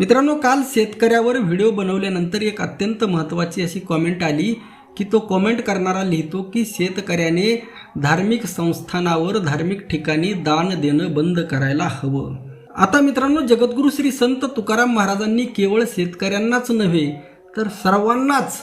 मित्रांनो काल शेतकऱ्यावर व्हिडिओ बनवल्यानंतर एक अत्यंत महत्त्वाची अशी कॉमेंट आली की तो कॉमेंट करणारा लिहितो की शेतकऱ्याने धार्मिक संस्थानावर धार्मिक ठिकाणी दान देणं बंद करायला हवं. आता मित्रांनो जगद्गुरू श्री संत तुकाराम महाराजांनी केवळ शेतकऱ्यांनाच नव्हे तर सर्वांनाच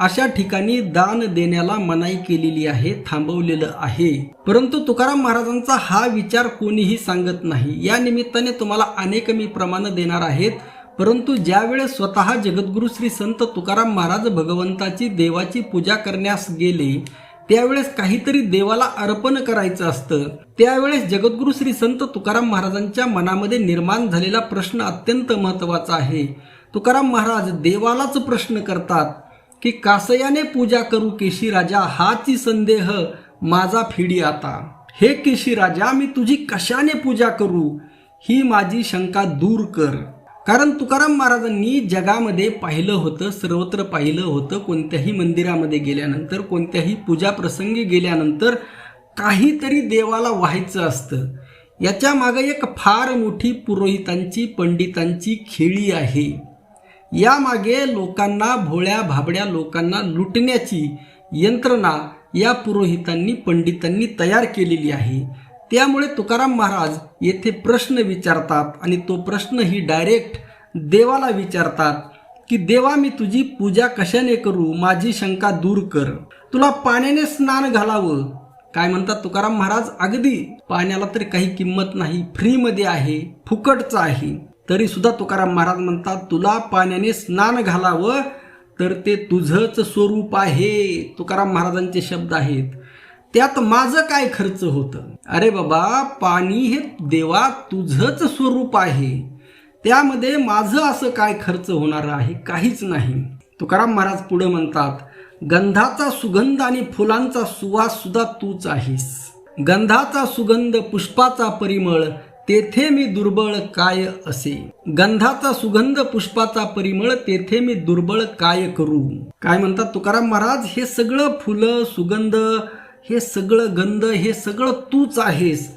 अशा ठिकाणी दान देण्याला मनाई केलेली आहे थांबवलेलं आहे. परंतु तुकाराम महाराजांचा हा विचार कोणीही सांगत नाही. या निमित्ताने तुम्हाला अनेक मी प्रमाण देणार आहेत. परंतु ज्यावेळेस स्वतः जगद्गुरू श्री संत तुकाराम महाराज भगवंताची देवाची पूजा करण्यास गेले त्यावेळेस काहीतरी देवाला अर्पण करायचं असतं. त्यावेळेस जगद्गुरू श्री संत तुकाराम महाराजांच्या मनामध्ये निर्माण झालेला प्रश्न अत्यंत महत्त्वाचा आहे. तुकाराम महाराज देवालाच प्रश्न करतात की कासयाने पूजा करू केशी राजा हाची संदेह माझा फिडी आता. हे केशी राजा मी तुझी कशाने पूजा करू? ही माझी शंका दूर कर. कारण तुकाराम महाराजांनी जगामध्ये पाहिलं होतं सर्वत्र पाहिलं होतं कोणत्याही मंदिरामध्ये गेल्यानंतर कोणत्याही पूजा प्रसंगी गेल्यानंतर काहीतरी देवाला व्हायचं असतं. याच्या मागे एक फार मोठी पुरोहितांची पंडितांची खेळी आहे. यामागे लोकांना भोळ्या भाबड्या लोकांना लुटण्याची यंत्रणा या पुरोहितांनी पंडितांनी तयार केलेली आहे. त्यामुळे तुकाराम महाराज येथे प्रश्न विचारतात आणि तो प्रश्न ही डायरेक्ट देवाला विचारतात की देवा मी तुझी पूजा कशाने करू? माझी शंका दूर कर. तुला पाण्याने स्नान घालावं. काय म्हणतात तुकाराम महाराज? अगदी. पाण्याला तरी काही किंमत नाही. फ्रीमध्ये आहे. फुकटचं आहे. तरी सुद्धा तुकाराम महाराज म्हणतात तुला पाण्याने स्नान घालावं तर ते तुझंच स्वरूप आहे. तुकाराम महाराजांचे शब्द आहेत. त्यात माझं काय खर्च होतं? अरे बाबा पाणी हे देवा तुझंच स्वरूप आहे. त्यामध्ये माझं असं काय खर्च होणार आहे काहीच नाही. तुकाराम महाराज पुढे म्हणतात गंधाचा सुगंध आणि फुलांचा सुवास सुद्धा तूच आहेस. गंधाचा सुगंध पुष्पाचा परिमळ तेथे मी दुर्बळ काय असे? गंधाचा सुगंध पुष्पाचा परिमळ तेथे मी दुर्बळ काय करू? काय म्हणतात तुकाराम महाराज हे सगळं फुलं सुगंध हे सगळं गंध हे सगळं तूच आहेस.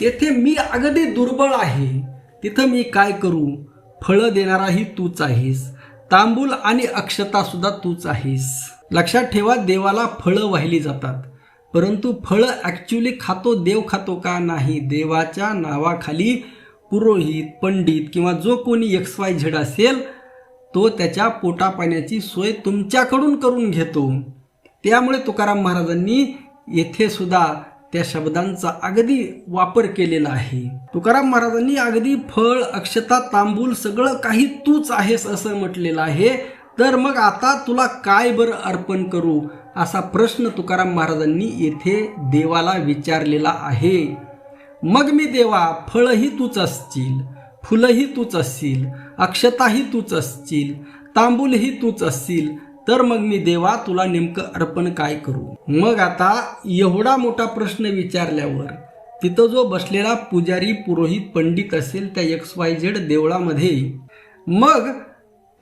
तेथे मी अगदी दुर्बळ आहे. तिथं मी काय करू? फळं देणाराही तूच आहेस. तांबूल आणि अक्षता सुद्धा तूच आहेस. लक्षात ठेवा देवाला फळं वाहिली जातात. परंतु फळं ॲक्च्युली खातो देव खातो का नाही? देवाच्या नावाखाली पुरोहित पंडित किंवा जो कोणी एक्स वाय झेड असेल तो त्याच्या पोटापाण्याची सोय तुमच्याकडून करून घेतो. त्यामुळे तुकाराम महाराजांनी येथे सुद्धा त्या शब्दांचा अगदी वापर केलेला आहे. तुकाराम महाराजांनी अगदी फळ अक्षता तांबूल सगळं काही तूच आहेस असं म्हटलेलं आहे. तर मग आता तुला काय बरं अर्पण करू? असा प्रश्न तुकाराम महाराजांनी येथे देवाला विचारलेला आहे. मग मी देवा फळही तूच असतील फुलंही तूच असतील अक्षताही तूच असतील तांबूलही तूच असतील तर मग मी देवा तुला नेमकं अर्पण काय करू? मग आता एवढा मोठा प्रश्न विचारल्यावर तिथं जो बसलेला पुजारी पुरोहित पंडित असेल त्या एक्स वाय झेड देवळामध्ये मग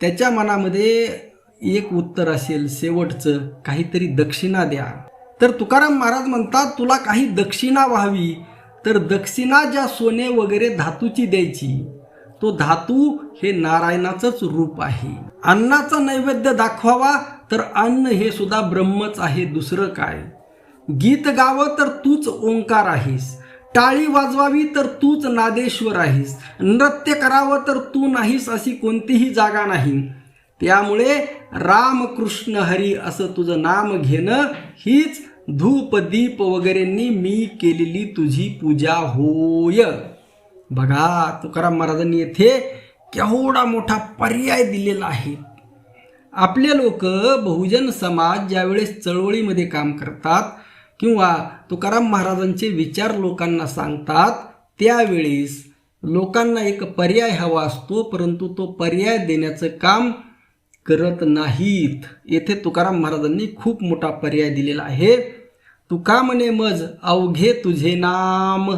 त्याच्या मनामध्ये एक उत्तर असेल शेवटचं काहीतरी दक्षिणा द्या. तर तुकाराम महाराज म्हणतात तुला काही दक्षिणा व्हावी तर दक्षिणा ज्या सोने वगैरे धातूची द्यायची तो धातू हे नारायणाचंच रूप आहे. अन्नाचा नैवेद्य दाखवावा तर अन्न हे सुद्धा ब्रह्मच आहे दुसरं काय? गीत गावं तर तूच ओंकार आहेस. टाळी वाजवावी तर तूच नादेश्वर आहेस. नृत्य करावं तर तू नाहीस अशी कोणतीही जागा नाही. त्यामुळे राम कृष्ण हरी असं तुझं नाम घेणं हीच धूप दीप वगैरेंनी मी केलेली तुझी पूजा होय. बघा तुकाराम महाराजांनी येथे केवढा मोठा पर्याय दिलेला आहे. आपले लोक बहुजन समाज ज्यावेळेस चळवळीमध्ये काम करतात किंवा तुकाराम महाराजांचे विचार लोकांना सांगतात त्यावेळेस लोकांना एक पर्याय हवा असतो परंतु तो पर्याय देण्याचं काम करत नाहीत. येथे तुकाराम महाराजांनी खूप मोठा पर्याय दिलेला आहे. तुका म्हणे मज अवघे तुझे नाम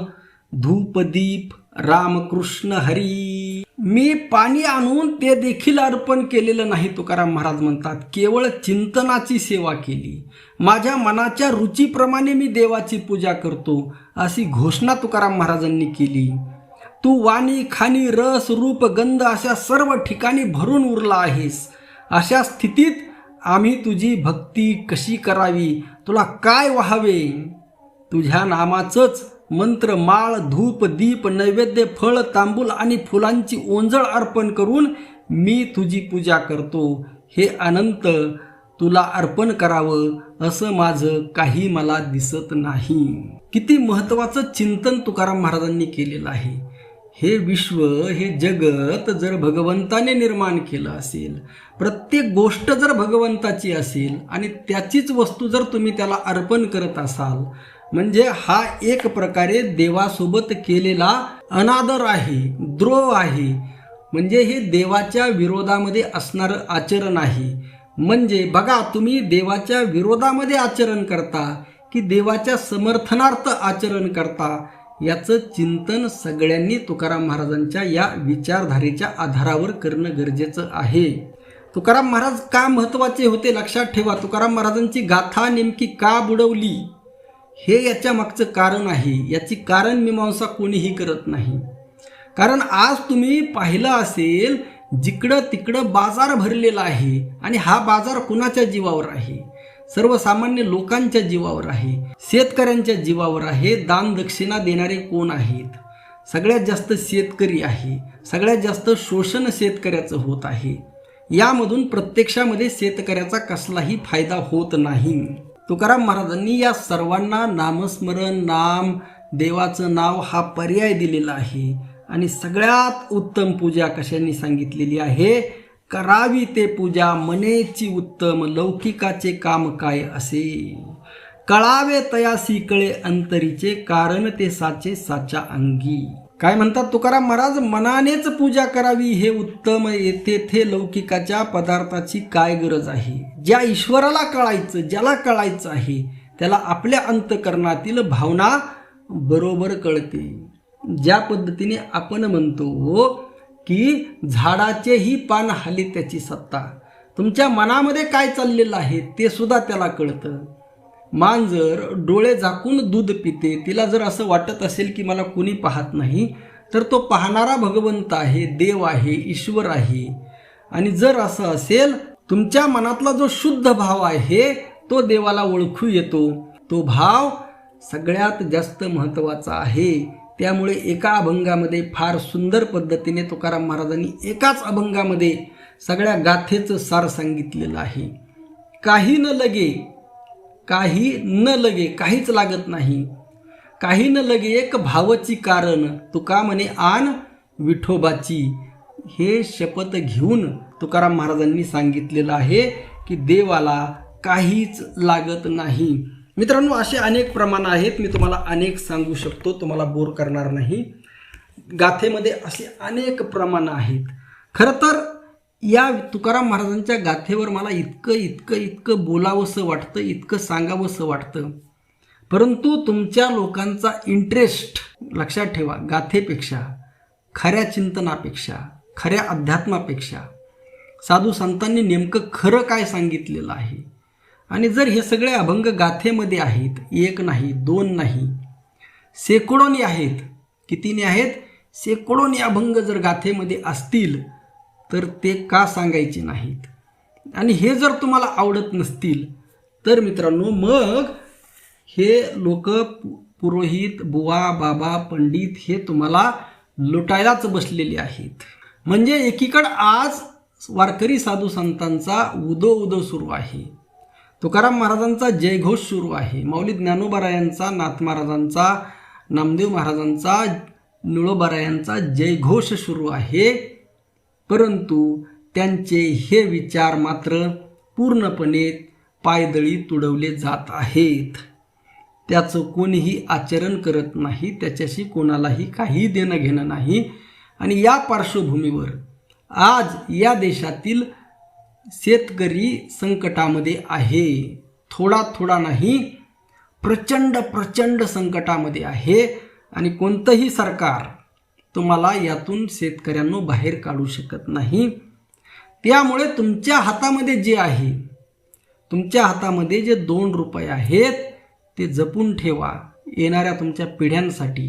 धूपदीप रामकृष्ण हरी. मी पाणी आणून ते देखील अर्पण केलेलं नाही तुकाराम महाराज म्हणतात. केवळ चिंतनाची सेवा केली. माझ्या मनाच्या रुचीप्रमाणे मी देवाची पूजा करतो अशी घोषणा तुकाराम महाराजांनी केली. तू वाणी खाणी रस रूप गंध अशा सर्व ठिकाणी भरून उरला आहेस. अशा स्थितीत आम्ही तुझी भक्ती कशी करावी? तुला काय व्हावे? तुझ्या नामाचंच मंत्र माळ धूप दीप नैवेद्य फळ तांबूल आणि फुलांची ओंजळ अर्पण करून मी तुझी पूजा करतो. हे अनंत तुला अर्पण करावं असं माझं काही मला दिसत नाही. किती महत्वाचं चिंतन तुकाराम महाराजांनी केलेलं आहे. हे विश्व हे जगत जर भगवंताने निर्माण केलं असेल प्रत्येक गोष्ट जर भगवंताची असेल आणि त्याचीच वस्तू जर तुम्ही त्याला अर्पण करत असाल म्हणजे हा एक प्रकारे देवासोबत केलेला अनादर आहे द्रोह आहे. म्हणजे हे देवाच्या विरोधामध्ये असणारं आचरण आहे. म्हणजे बघा तुम्ही देवाच्या विरोधामध्ये आचरण करता की देवाच्या समर्थनार्थ आचरण करता याचं चिंतन सगळ्यांनी तुकाराम महाराजांच्या या विचारधारेच्या आधारावर करणं गरजेचं आहे. तुकाराम महाराज का महत्त्वाचे होते? लक्षात ठेवा तुकाराम महाराजांची गाथा नेमकी का बुडवली? हे याच्या मागचं कारण आहे. याची कारण मीमांसा कोणीही करत नाही. कारण आज तुम्ही पाहिलं असेल जिकडं तिकडं बाजार भरलेला आहे आणि हा बाजार कुणाच्या जीवावर आहे? सर्वसामान्य लोकांच्या जीवावर आहे. शेतकऱ्यांच्या जीवावर आहे. दान दक्षिणा देणारे कोण आहेत? सगळ्यात जास्त शेतकरी आहे. सगळ्यात जास्त शोषण शेतकऱ्याचं होत आहे. यामधून प्रत्यक्षामध्ये शेतकऱ्याचा कसलाही फायदा होत नाही. तुकाराम महाराजांनी या सर्वांना नामस्मरण नाम देवाचं नाव हा पर्याय दिलेला आहे. आणि सगळ्यात उत्तम पूजा कशाने सांगितलेली आहे? करावी ते पूजा मनेची उत्तम लौकिकाचे काम काय असे कळावे तयासी कळे अंतरीचे कारण ते साचे साच्या अंगी. काय म्हणतात तुकाराम महाराज मनानेच पूजा करावी हे उत्तम येथे लौकिकाच्या पदार्थाची काय गरज आहे? ज्या ईश्वराला कळायचं ज्याला कळायचं आहे त्याला आपल्या अंतकरणातील भावना बरोबर कळते. ज्या पद्धतीने आपण म्हणतो की झाडाचेही पान हाली त्याची सत्ता. तुमच्या मनामध्ये काय चाललेलं आहे ते सुद्धा त्याला कळतं. मांजर डोळे झाकून दूध पिते. तिला जर असं वाटत असेल की मला कुणी पाहत नाही तर तो पाहणारा भगवंत आहे देव आहे ईश्वर आहे. आणि जर असं असेल तुमच्या मनातला जो शुद्ध भाव आहे तो देवाला ओळखू येतो. तो भाव सगळ्यात जास्त महत्त्वाचा आहे. त्यामुळे एका अभंगामध्ये फार सुंदर पद्धतीने तुकाराम महाराजांनी एकाच अभंगामध्ये सगळ्या गाथेचं सार सांगितलेलं आहे. काही न लगे काही न लगे काहीच लागत नाही. काही न लगे एक भावची कारण. तुका म्हणे आण विठोबाची. हे शपथ घेऊन तुकाराम महाराजांनी सांगितलेलं आहे की देवाला काहीच लागत नाही. मित्रांनो असे अनेक प्रमाण आहेत. मी तुम्हाला अनेक सांगू शकतो. तुम्हाला बोर करणार नाही. गाथेमध्ये असे अनेक प्रमाण आहेत. खरं तर या तुकाराम महाराजांच्या गाथेवर मला इतकं इतकं इतकं बोलावंसं वाटतं इतकं सांगावंसं वाटतं. परंतु तुमच्या लोकांचा इंटरेस्ट लक्षात ठेवा गाथेपेक्षा खऱ्या चिंतनापेक्षा खऱ्या अध्यात्मापेक्षा. साधू संतांनी नेमकं खरं काय सांगितलेलं आहे? आणि जर हे सगळे अभंग गाथेमध्ये आहेत एक नाही दोन नाही शेकडोनी आहेत कितीने आहेत? शेकडोनी अभंग जर गाथेमध्ये असतील तर ते का सांगायचे नाहीत? आणि हे जर तुम्हाला आवडत नसतील तर मित्रांनो मग हे लोक पुरोहित बुवा बाबा पंडित हे तुम्हाला लुटायलाच बसलेले आहेत. म्हणजे एकीकडं आज वारकरी साधू संतांचा उदो उदो सुरू आहे. तुकाराम महाराजांचा जयघोष सुरू आहे. माऊली ज्ञानोबारायांचा नाथ महाराजांचा नामदेव महाराजांचा निळोबारायांचा जयघोष सुरू आहे. परंतु त्यांचे हे विचार मात्र पूर्णपणे पायदळी तुडवले जात आहेत. त्याचं कोणीही आचरण करत नाही त्याच्याशी कोणालाही काही देणं घेणं नाही. आणि या पार्श्वभूमीवर आज या देशातील शेतकरी संकटामध्ये आहे. थोडा थोडा नाही प्रचंड प्रचंड संकटामध्ये आहे. आणि कोणतंही सरकार तुम्हाला यातून शेतकऱ्यांना बाहेर काढू शकत नाही. त्यामुळे तुमच्या हातामध्ये जे आहे तुमच्या हातामध्ये जे दोन रुपये आहेत ते जपून ठेवा. येणाऱ्या तुमच्या पिढ्यांसाठी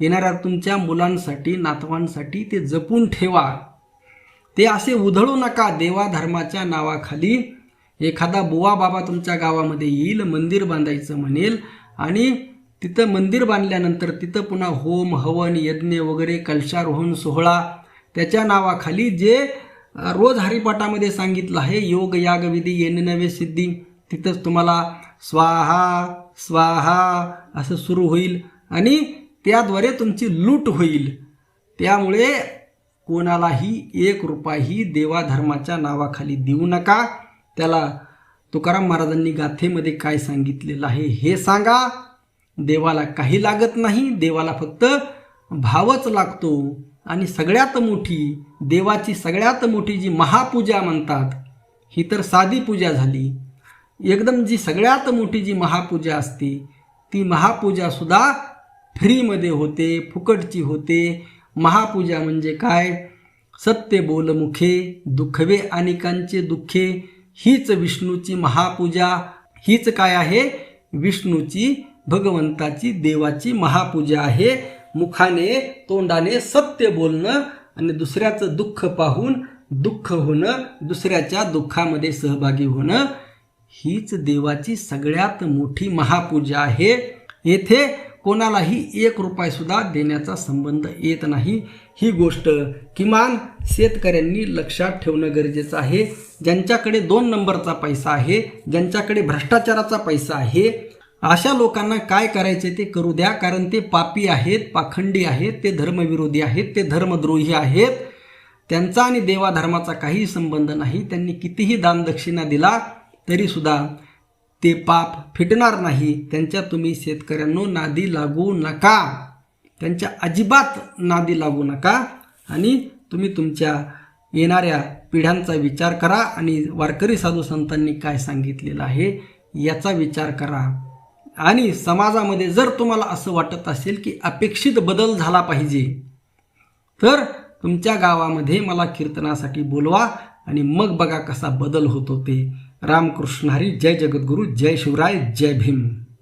येणाऱ्या तुमच्या मुलांसाठी नातवांसाठी ते जपून ठेवा. ते असे उधळू नका देवा धर्माच्या नावाखाली. एखादा बुवा बाबा तुमच्या गावामध्ये येईल मंदिर बांधायचं म्हणेल आणि तिथं मंदिर बांधल्यानंतर तिथं पुन्हा होम हवन यज्ञ वगैरे कलशारोहण सोहळा त्याच्या नावाखाली जे रोज हरिपाठामध्ये सांगितलं आहे योग याग विधी येणे नवे सिद्धी तिथंच तुम्हाला स्वाहा स्वाहा असं सुरू होईल आणि त्याद्वारे तुमची लूट होईल. त्यामुळे कोणालाही एक रुपयाही देवाधर्माच्या नावाखाली देऊ नका. त्याला तुकाराम महाराजांनी गाथेमध्ये काय सांगितलेलं आहे हे सांगा. देवाला काही लागत नाही देवाला फक्त भावच लागतो. आणि सगळ्यात मोठी देवाची सगळ्यात मोठी जी महापूजा म्हणतात ही तर साधी पूजा झाली. एकदम जी सगळ्यात मोठी जी महापूजा असते ती महापूजासुद्धा फ्रीमध्ये होते फुकटची होते. महापूजा म्हणजे काय? सत्य बोलमुखे दुखवे अनेकांचे दुःखे. हीच विष्णूची महापूजा. हीच काय आहे? विष्णूची भगवंताची देवाची महापूजा आहे. मुखाने तोंडाने सत्य बोलणं आणि दुसऱ्याचं दुःख पाहून दुःख होणं दुसऱ्याच्या दुःखामध्ये सहभागी होणं हीच देवाची सगळ्यात मोठी महापूजा आहे. येथे कोणालाही एक रुपयासुद्धा देण्याचा संबंध येत नाही. ही गोष्ट किमान शेतकऱ्यांनी लक्षात ठेवणं गरजेचं आहे. ज्यांच्याकडे दोन नंबरचा पैसा आहे ज्यांच्याकडे भ्रष्टाचाराचा पैसा आहे अशा लोकांना काय करायचे ते करू द्या कारण ते पापी आहेत पाखंडी आहेत ते धर्मविरोधी आहेत ते धर्मद्रोही आहेत. त्यांचा आणि देवाधर्माचा काही संबंध नाही. त्यांनी कितीही दानदक्षिणा दिला तरीसुद्धा ते पाप फिटणार नाही. त्यांच्या तुम्ही शेतकऱ्यांनो नादी लागू नका. त्यांच्या अजिबात नादी लागू नका. आणि तुम्ही तुमच्या येणाऱ्या पिढ्यांचा विचार करा. आणि वारकरी साधू संतांनी काय सांगितलेलं आहे याचा विचार करा. आणि समाजामध्ये जर तुम्हाला असं वाटत असेल की अपेक्षित बदल झाला पाहिजे तर तुमच्या गावामध्ये मला कीर्तनासाठी बोलवा आणि मग बघा कसा बदल होतो ते. रामकृष्ण हरी जय जगद्गुरू जय शिवराय जय भीम.